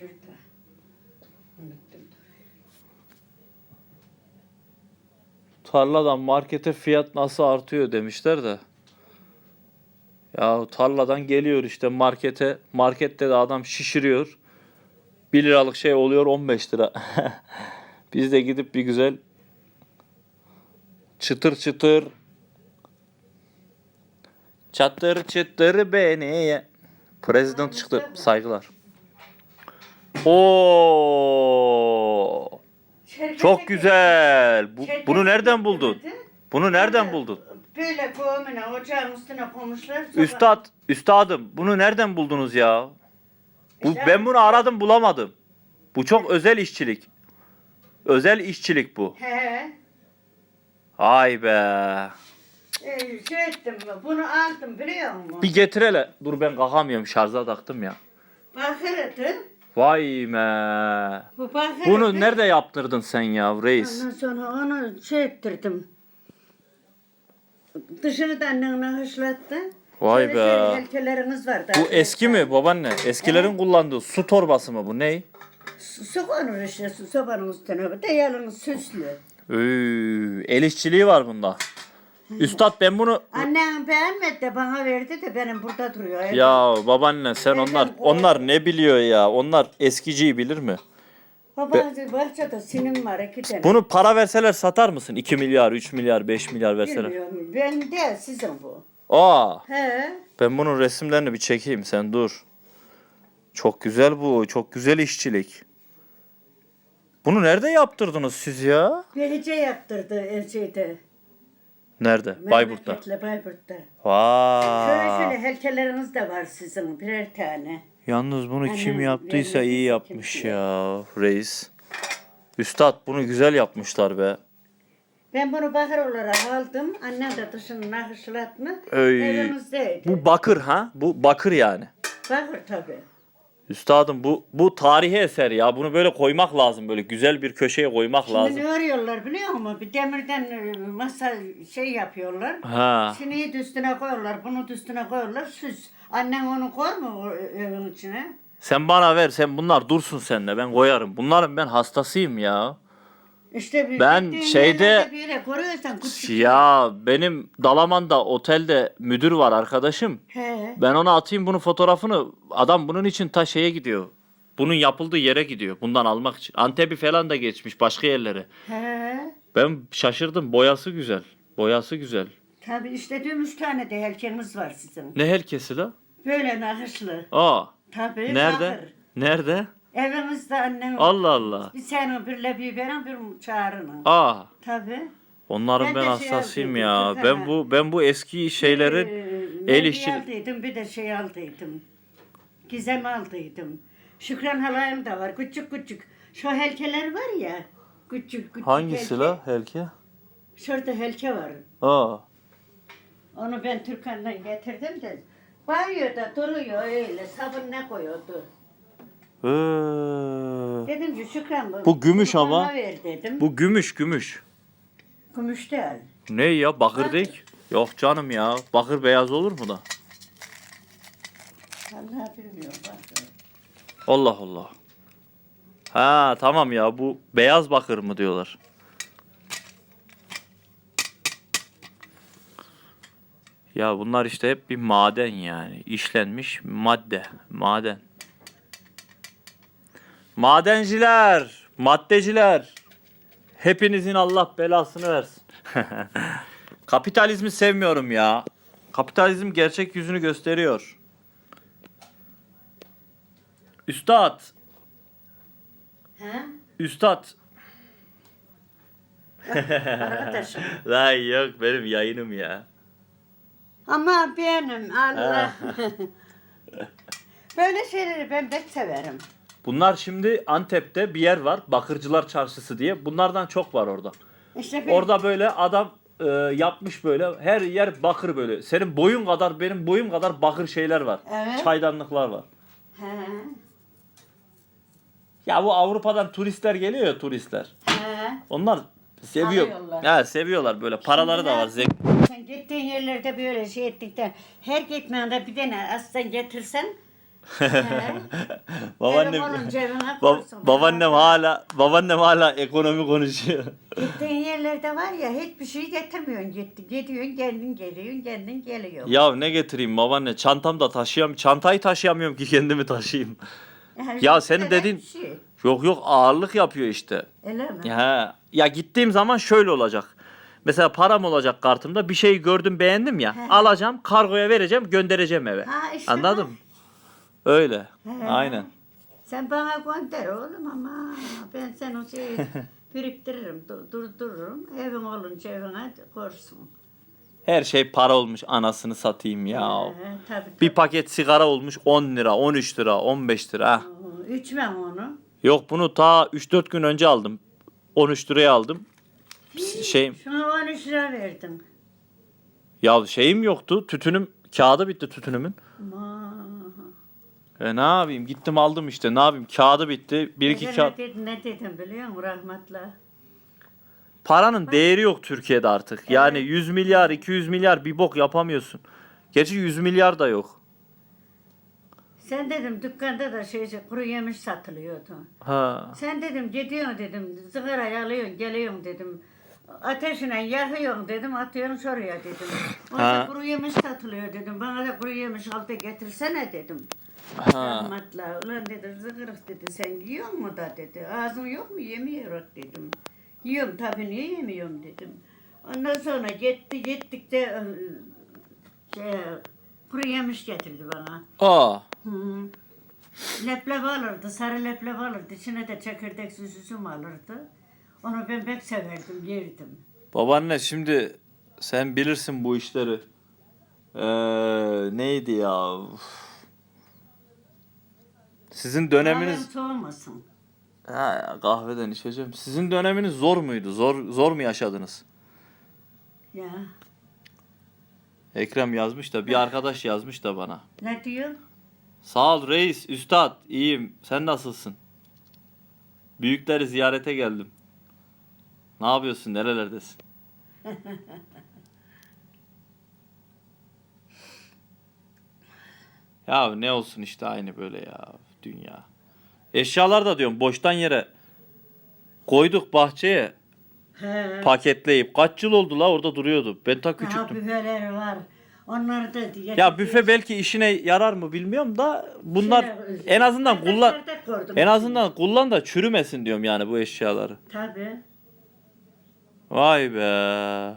Şurada. Unuttum. Tarladan markete fiyat nasıl artıyor demişler de. Ya tarladan geliyor işte markete. Markette de adam şişiriyor. 1 liralık şey oluyor 15 lira. Biz de gidip bir güzel çıtır çıtır çatır çıtır beni. President çıktı. Saygılar. Oo! Çok güzel. Bu, bunu nereden buldun? Bunu nereden buldun? Böyle kovamına ocağın üstüne koymuşlar. Sonra- Üstad, üstadım bunu nereden buldunuz ya? Bu, İşte- ben bunu aradım bulamadım. Bu çok özel işçilik. Özel işçilik bu. He. Ay be. E, şey ettim, bunu aldım biliyor musun? Bir getir hele. Dur ben kalkamıyorum şarja taktım ya. Bakırdı. Vay be. Bu bakırdı. Bunu nerede yaptırdın sen ya reis? Ondan sonra onu şey ettirdim. Dışını da annenle hışlattı. Vay Şöyle be. şöyle helkelerimiz vardı. Bu eski mi babaanne? Eskilerin kullandığı su torbası mı bu ney? Su, su konur işte su sobanın üstüne. De yalnız süslü. Üy, el işçiliği var bunda. Üstad ben bunu Annem beğenmedi de bana verdi de benim burada duruyor. Ya babaanne sen onlar bu- onlar ne biliyor ya? Onlar eskiciyi bilir mi? Babacı bahçede sinim var iki tane. Bunu para verseler satar mısın? 2 milyar, 3 milyar, 5 milyar verseler. Bilmiyorum. Ben de sizin bu. Aa, He. ben bunun resimlerini bir çekeyim sen dur. Çok güzel bu. Çok güzel işçilik. Bunu nerede yaptırdınız siz ya? Berice yaptırdı şeyde. Nerede? Bayburt'ta. Memleketle Bayburt'ta. Şöyle Vay. şöyle helkeleriniz de var sizin birer tane. Yalnız bunu kim Annem yaptıysa iyi yapmış kimse. ya reis. Üstad bunu güzel yapmışlar be. Ben bunu bakır olarak aldım. Annem de dışını nakışlatma. Ey, Evimizdeydi. Bu bakır ha? Bu bakır yani. Bakır tabii. Üstadım bu bu tarihi eser ya. Bunu böyle koymak lazım. Böyle güzel bir köşeye koymak Şimdi lazım. ne örüyorlar biliyor musun? Bir demirden e, masa şey yapıyorlar. Ha. Sineği de üstüne koyuyorlar, bunu da üstüne koyuyorlar. Süs. Annen onu koyar mı o evin içine? Sen bana ver. Sen bunlar dursun seninle. Ben koyarım. Bunların ben hastasıyım ya. İşte bir Ben gittiğin şeyde- yerlerde böyle koruyorsan. Ya benim Dalaman'da otelde müdür var arkadaşım. He. Ben ona atayım bunun fotoğrafını. Adam bunun için ta şeye gidiyor. Bunun yapıldığı yere gidiyor. Bundan almak için. Antep'i falan da geçmiş başka yerlere. He. Ben şaşırdım. Boyası güzel. Boyası güzel. Tabii işte diyorum üç tane de helkeniz var sizin. Ne herkesi la? Böyle nakışlı. Aa. Tabii. Nerede? bakır. Nerede? Evimizde annem. Allah Allah. Bir senin birle bir benim bir çağrının. Aa. Tabii. Onların Ben ben, de şey ya. Ben bu ben bu eski şeylerin Ee, el işçilik. aldıydım bir de şey aldıydım. Gizem aldıydım. Şükran halayım da var küçük küçük. Şu helkeler var ya. Küçük küçük Hangisi helke. la helke? Şurada helke var. Aa. Onu ben Türkan'dan getirdim de. Banyoda duruyor öyle sabun ne koyuyordu. Ee, Dedim ki Şükran bu. Bu gümüş bunu ama. bana ver dedim. bu gümüş gümüş. Gümüş değil. Ne ya bakır değil. Yok canım ya. Bakır beyaz olur mu da? Allah bilmiyorum bak. Allah Allah. Ha tamam ya bu beyaz bakır mı diyorlar. Ya bunlar işte hep bir maden yani. işlenmiş madde. Maden. Madenciler, maddeciler. Hepinizin Allah belasını versin. Kapitalizmi sevmiyorum ya. Kapitalizm gerçek yüzünü gösteriyor. Üstad, Ha? Üstad. Arkadaşım. Lan yok benim yayınım ya. Ama benim Allah. Böyle şeyleri ben pek severim. Bunlar şimdi Antep'te bir yer var. Bakırcılar Çarşısı diye. Bunlardan çok var orada. İşte ben, Orada böyle adam e, yapmış böyle. Her yer bakır böyle. Senin boyun kadar benim boyum kadar bakır şeyler var. Evet. Çaydanlıklar var. He, Ya bu Avrupa'dan turistler geliyor ya turistler. he. Onlar seviyor. Alıyorlar. Ya seviyorlar böyle. Paraları da var. Zevk. Sen gittiğin yerlerde böyle şey ettikten her gitmende bir tane aslan getirsen. babaannem cebine Ba- koysun. babaannem hala babaannem hala ekonomi konuşuyor. Gittiğin yerlerde var ya hiçbir şey getirmiyorsun. Gitti, gidiyorsun kendin geliyorsun kendin geliyorsun. ya ne getireyim babaanne? Çantam da taşıyam. Çantayı taşıyamıyorum ki kendimi taşıyayım. Yani Ya bir senin tane dediğin- bir Şey. Yok yok ağırlık yapıyor işte. Öyle mi? Ya ya gittiğim zaman şöyle olacak. Mesela param olacak kartımda bir şeyi gördüm beğendim ya. He. Alacağım kargoya vereceğim göndereceğim eve. Ha, işte Anladın bak. Öyle. He. Aynen. Sen bana gönder oğlum ama ben sen o şeyi biriktiririm, du- durdururum. Evin olunca evine korsun. Her şey para olmuş anasını satayım ya. He, tabii, Bir tabii. paket sigara olmuş 10 lira, 13 lira, 15 lira. ha. Oo, İçmem onu. Yok bunu ta 3-4 gün önce aldım. 13 liraya aldım. Şey Şuna 13 lira verdim. ya şeyim yoktu. Tütünüm kağıdı bitti tütünümün. E ne yapayım? Gittim aldım işte. Ne yapayım? Kağıdı bitti. Bir iki kağıt. Ne dedim, ne dedim biliyor musun rahmetli? Paranın değeri yok Türkiye'de artık. Yani Evet. 100 milyar, 200 milyar bir bok yapamıyorsun. Gerçi 100 milyar da yok. Sen dedim dükkanda da şey kuru yemiş satılıyordu. Ha. Sen dedim gidiyorsun dedim sigarayı alıyorsun geliyorsun dedim. Ateşine yakıyorsun dedim atıyorsun şuraya dedim. Orada Ha. kuru yemiş satılıyor dedim. Bana da kuru yemiş al da getirsene dedim. Ha. Rahmetli. Ulan dedi zıgırık dedi sen yiyor mu da dedi. Ağzın yok mu yemiyorum dedim. Yiyorum tabii niye yemiyorum dedim. Ondan sonra gitti gittik de e, şey, kuru yemiş getirdi bana. Aa. Hı. Leblebi alırdı, sarı leblebi alırdı. İçine de çekirdek süsüsüm alırdı. Onu ben pek severdim, yerdim. Babaanne şimdi sen bilirsin bu işleri. Ee, neydi ya? Uf. Sizin döneminiz Kahvem soğumasın. ha, kahveden içeceğim. Sizin döneminiz zor muydu? Zor zor mu yaşadınız? Ya, Ekrem yazmış da bir arkadaş yazmış da bana. ne diyor? Sağ ol reis, üstad. İyiyim. Sen nasılsın? Büyükleri ziyarete geldim. Ne yapıyorsun? Nerelerdesin? ya ne olsun işte aynı böyle ya dünya. Eşyalar da diyorum boştan yere koyduk bahçeye He. paketleyip. Kaç yıl oldu la orada duruyordu. Ben ta Daha küçüktüm. büfeler var. Onları da Ya büfe belki işine yarar mı bilmiyorum da bunlar Şey, en azından kullan Bardaklarda koydum. en azından kullan da çürümesin diyorum yani bu eşyaları. Tabii. Vay be.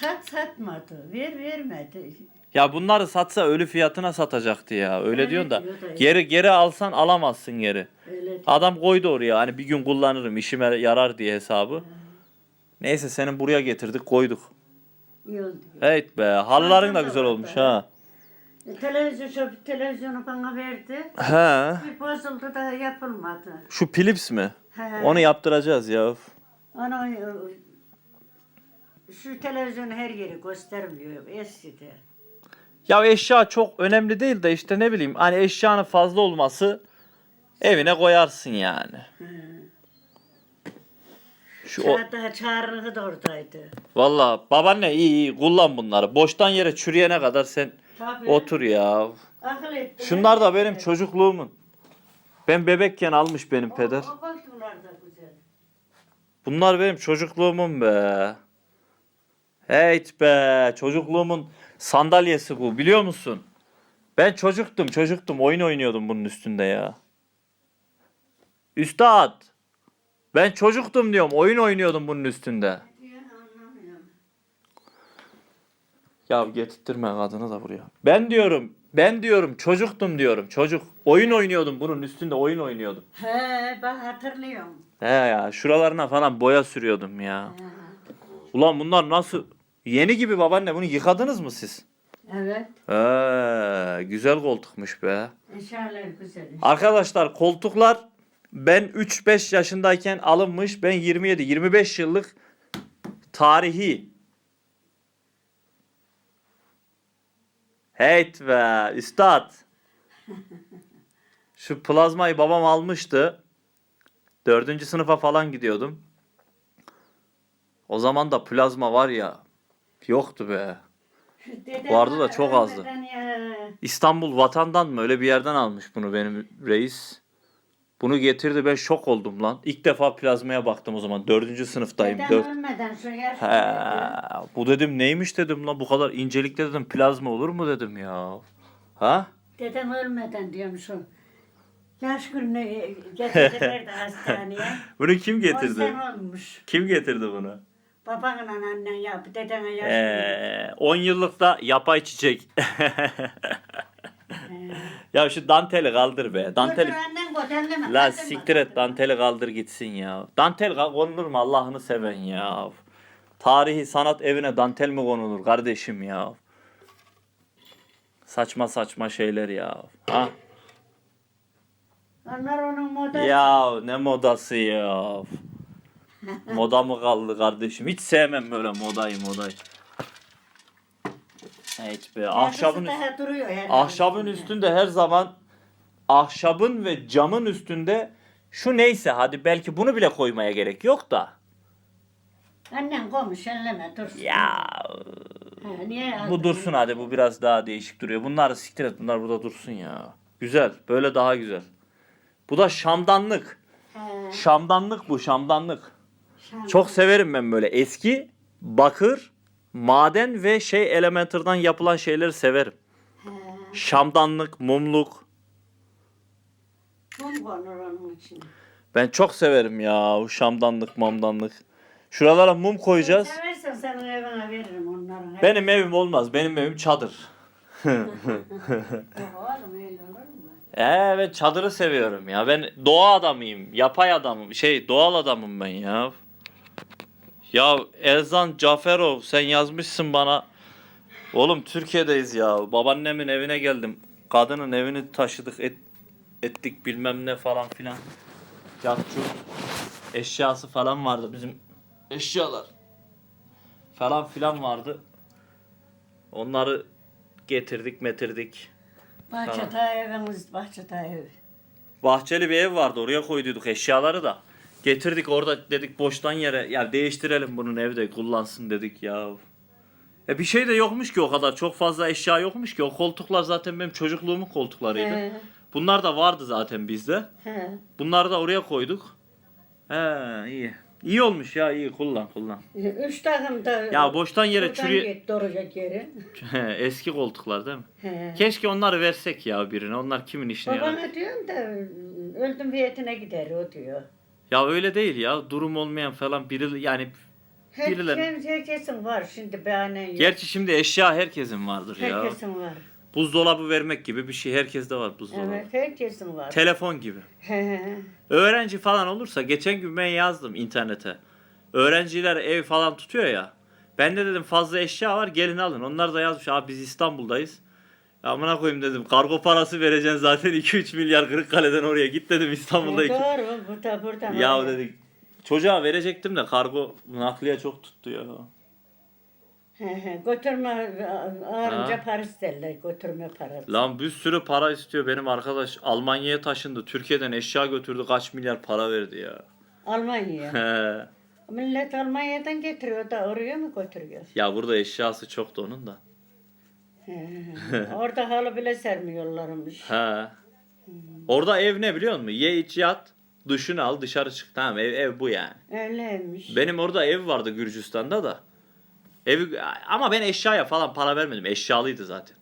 Sat satmadı. Ver vermedi. Ya bunları satsa ölü fiyatına satacaktı ya. Öyle Evet, diyorsun da diyor da. geri geri alsan alamazsın geri. Öyle değil. Adam koydu oraya hani bir gün kullanırım işime yarar diye hesabı. Neyse senin buraya getirdik koyduk. İyi oldu. Evet be halıların da Bazen de güzel olmuş ha. E, Televizyon, şu televizyonu bana verdi. He. Bir bozuldu da yapılmadı. Şu Philips mi? He. Onu yaptıracağız ya. Onu e, şu televizyonu her yeri göstermiyor eskidi. Ya eşya çok önemli değil de işte ne bileyim hani eşyanın fazla olması evine koyarsın yani. Şu o, Daha çağrılığı da oradaydı. valla babaanne iyi iyi kullan bunları. Boştan yere çürüyene kadar sen Tabii. otur ya. Akıl etti. Şunlar da benim çocukluğumun. Ben bebekken almış benim peder. O, o koltuklar da güzel. Bunlar benim çocukluğumun be. Heyt be çocukluğumun sandalyesi bu biliyor musun? Ben çocuktum çocuktum oyun oynuyordum bunun üstünde ya. Üstad. Ben çocuktum diyorum oyun oynuyordum bunun üstünde. Ya getirttirme kadını da buraya. Ben diyorum ben diyorum çocuktum diyorum çocuk. Oyun oynuyordum bunun üstünde oyun oynuyordum. He ben hatırlıyorum. He ya şuralarına falan boya sürüyordum ya. He. Ulan bunlar nasıl? Yeni gibi babaanne bunu yıkadınız mı siz? Evet. Ee, güzel koltukmuş be. Eşyalar güzel. Arkadaşlar koltuklar ben 3-5 yaşındayken alınmış. Ben 27-25 yıllık tarihi. Heyt be üstad. Şu plazmayı babam almıştı. Dördüncü sınıfa falan gidiyordum. O zaman da plazma var ya yoktu be. Dedem Vardı da çok azdı. ölmeden ya. İstanbul vatandan mı öyle bir yerden almış bunu benim reis. Bunu getirdi ben şok oldum lan. İlk defa plazmaya baktım o zaman. Dördüncü sınıftayım. Dedem Dört. ölmeden şu yaş bu dedim neymiş dedim lan bu kadar incelikte dedim plazma olur mu dedim ya. Ha? Dedem ölmeden diyorum şu. Yaş gününü getirdilerdi hastaneye. Bunu kim getirdi? sene olmuş. Kim getirdi bunu? Babanla annen yap, dedeme yaş günü. Ee, 10 yıllık da yapay çiçek. ya şu danteli kaldır be. Danteli. Annen godelleme. La kaldırma, siktir et kaldırma. danteli kaldır gitsin ya. Dantel ka- konulur mu Allah'ını seven ya. Tarihi sanat evine dantel mi konulur kardeşim ya. Saçma saçma şeyler ya. Ha? Onlar onun modası. Ya ne modası ya. Moda mı kaldı kardeşim? Hiç sevmem böyle modayı modayı. Hiç be. Ahşabın, daha duruyor herhalde. ahşabın üstünde her zaman ahşabın ve camın üstünde şu neyse hadi belki bunu bile koymaya gerek yok da. Annen koymuş elleme dursun. Ya Ha, niye aldın? bu dursun hadi bu biraz daha değişik duruyor. Bunları siktir et bunlar burada dursun ya. Güzel böyle daha güzel. Bu da şamdanlık. He, Şamdanlık bu şamdanlık. Çok severim ben böyle eski bakır, maden ve şey elementerden yapılan şeyleri severim. He, Şamdanlık, mumluk. Mum konur onun için. Ben çok severim ya o şamdanlık, mamdanlık. Şuralara mum koyacağız. Seversen senin evine veririm onları. Benim evim olmaz. Benim evim çadır. Oğlum öyle olur mu? Evet çadırı seviyorum ya. Ben doğa adamıyım. Yapay adamım. Şey doğal adamım ben ya. Ya Elzan Caferov sen yazmışsın bana. Oğlum Türkiye'deyiz ya. Babaannemin evine geldim. Kadının evini taşıdık et, ettik bilmem ne falan filan. Yatçı eşyası falan vardı bizim eşyalar falan filan vardı. Onları getirdik metirdik. Bahçede evimiz, bahçede ev. Bahçeli bir ev vardı oraya koyduyduk eşyaları da. Getirdik orada dedik boştan yere ya değiştirelim bunun evde kullansın dedik ya. E bir şey de yokmuş ki o kadar çok fazla eşya yokmuş ki o koltuklar zaten benim çocukluğumun koltuklarıydı. He, Bunlar da vardı zaten bizde. he. Bunları da oraya koyduk. He iyi. İyi olmuş ya iyi kullan kullan. Üç takım da Ya boştan yere buradan çürüye... git duracak yeri. Eski koltuklar değil mi? He. Keşke onları versek ya birine. Onlar kimin işine yarar? Babana diyorum da öldüm fiyatına gider o diyor. Ya öyle değil ya. Durum olmayan falan biri yani Her, Birileri- her- herkesin var şimdi behanen yok. Gerçi şimdi eşya herkesin vardır ya. herkesin var. Buzdolabı vermek gibi bir şey herkeste var buzdolabı. Evet herkesin var. Telefon gibi. Öğrenci falan olursa geçen gün ben yazdım internete. Öğrenciler ev falan tutuyor ya. Ben de dedim fazla eşya var gelin alın. Onlar da yazmış abi biz İstanbul'dayız. Amına koyayım dedim. Kargo parası vereceksin zaten 2-3 milyar Kırıkkale'den oraya git dedim İstanbul'da. iki- Doğru burada buradan. Ya dedik çocuğa verecektim de kargo nakliye çok tuttu ya. He, he. Götürme ağırınca Ha. para isterler götürme parası. Lan bir sürü para istiyor benim arkadaş. Almanya'ya taşındı. Türkiye'den eşya götürdü. Kaç milyar para verdi ya. Almanya. He. Millet Almanya'dan getiriyor da oraya mı götürüyor? ya burada eşyası çoktu onun da. Orada halı bile sermiyorlarmış. He. Orada ev ne biliyor musun? Ye iç yat. Duşunu al dışarı çık. Tamam ev, ev bu yani. Öyleymiş. Benim orada ev vardı Gürcistan'da da. Evi, ama ben eşyaya falan para vermedim. Eşyalıydı zaten.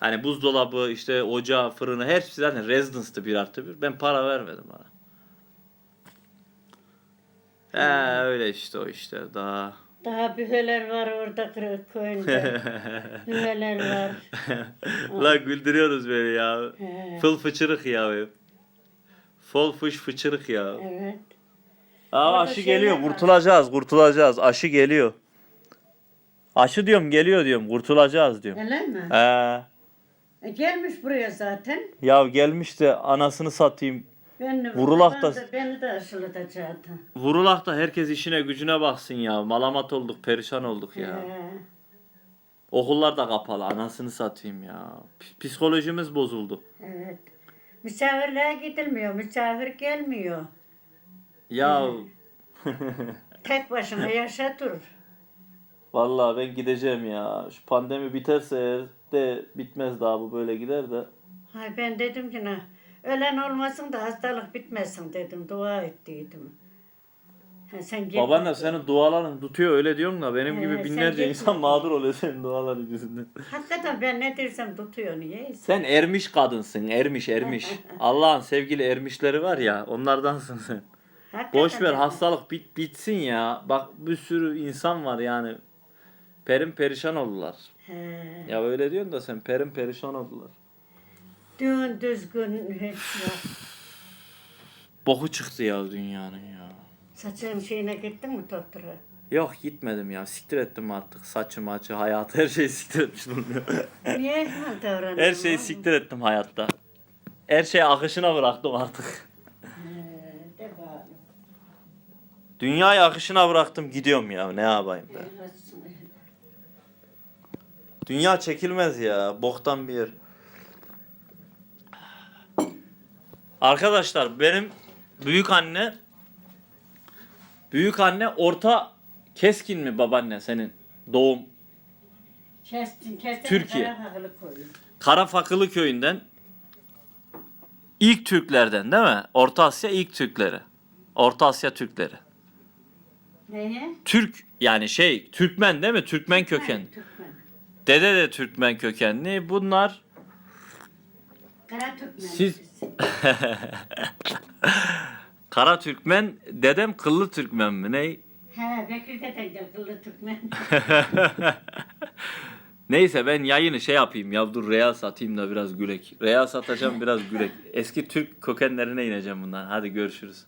Hani buzdolabı, işte ocağı, fırını hepsi zaten residence'tı bir artı bir. Ben para vermedim bana. He öyle işte o işte daha. Daha büfeler var orada köyünde. büfeler var. La güldürüyoruz beni ya. He, Fıl fıçırık ya. Fol fış fıçırık ya. evet. Aa, Orada aşı geliyor. var. Kurtulacağız, kurtulacağız. Aşı geliyor. Aşı diyorum geliyor diyorum. Kurtulacağız diyorum. Öyle mi? He. E, gelmiş buraya zaten. Ya gelmiş de anasını satayım. Ben de, Vurulak da- ben de- Beni de aşılatacaktı. Vurulak da herkes işine gücüne baksın ya. Malamat olduk, perişan olduk ya. He. Okullar da kapalı. Anasını satayım ya. P- Psikolojimiz bozuldu. Evet. Misafirliğe gidilmiyor. Misafir gelmiyor. Ya Tek başına yaşa dur. Vallahi ben gideceğim ya. Şu pandemi biterse eğer de bitmez daha bu böyle gider de. Hay ben dedim ki ne, ölen olmasın da hastalık bitmesin dedim. Dua et dedim. Ha, sen git. Babaanne senin duaların tutuyor öyle diyorsun da benim gibi sen binlerce gitme. insan mağdur oluyor senin duaların yüzünden. Hakikaten ben ne dersem tutuyor niye? Sen ermiş kadınsın ermiş ermiş. Allah'ın sevgili ermişleri var ya onlardansın sen. Hakikaten Boş ver ben- hastalık bit bitsin ya. Bak bir sürü insan var yani. Perim perişan oldular. He. Ya öyle diyorsun da sen perim perişan oldular. Düğün düzgün hiç yok. Boku çıktı ya dünyanın ya. Saçın şeyine gittin mi doktora? Yok gitmedim ya. Siktir ettim artık. Saçı maçı hayatı her şeyi siktir etmiş bulunuyor. Niye öyle davranıyorsun? her şeyi oğlum? siktir ettim hayatta. Her şeyi akışına bıraktım artık. De bari. Dünyayı akışına bıraktım gidiyorum ya. Ne yapayım ben? Dünya çekilmez ya. Boktan bir yer. Arkadaşlar benim büyük anne büyük anne orta keskin mi babaanne senin doğum Kestin, kestin. Türkiye. Karafakılı köyünden ilk Türklerden değil mi? Orta Asya ilk Türkleri. Orta Asya Türkleri. Neye? Türk yani şey Türkmen değil mi? Türkmen köken. Türkmen. Dede de Türkmen kökenli. Bunlar Kara Türkmen. Siz- Kara Türkmen, dedem kıllı Türkmen mi? Ne? He, Bekir deden gel kıllı Türkmen. Neyse ben yayını şey yapayım ya dur real satayım da biraz gülek. Real satacağım biraz gülek. Eski Türk kökenlerine ineceğim bundan. Hadi görüşürüz.